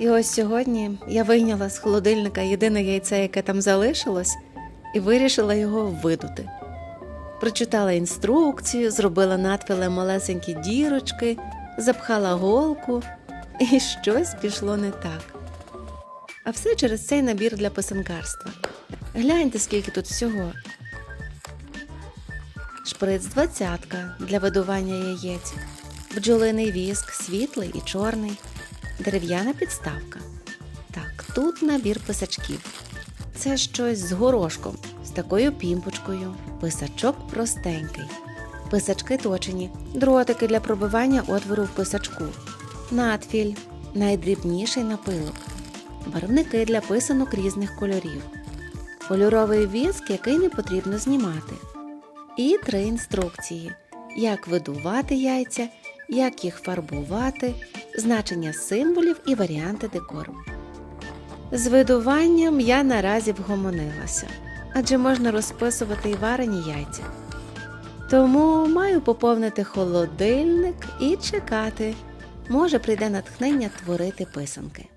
І ось сьогодні я вийняла з холодильника єдине яйце, яке там залишилось, і вирішила його видути. Прочитала інструкцію, зробила надфілем малесенькі дірочки, запхала голку, і щось пішло не так. А все через цей набір для писанкарства. Гляньте, скільки тут всього. Шприц двадцятка для видування яєць, бджолиний віск, світлий і чорний, дерев'яна підставка. Так, тут набір писачків. Це щось з горошком, з такою пімпочкою. Писачок простенький. Писачки точені, дротики для пробивання отвору в писачку, надфіль, найдрібніший напилок, барвники для писанок різних кольорів, кольоровий віск, який не потрібно знімати, і три інструкції: як видувати яйця, як їх фарбувати, значення символів і варіанти декору. З видуванням я наразі вгомонилася, адже можна розписувати і варені яйця. Тому маю поповнити холодильник і чекати. Може, прийде натхнення творити писанки.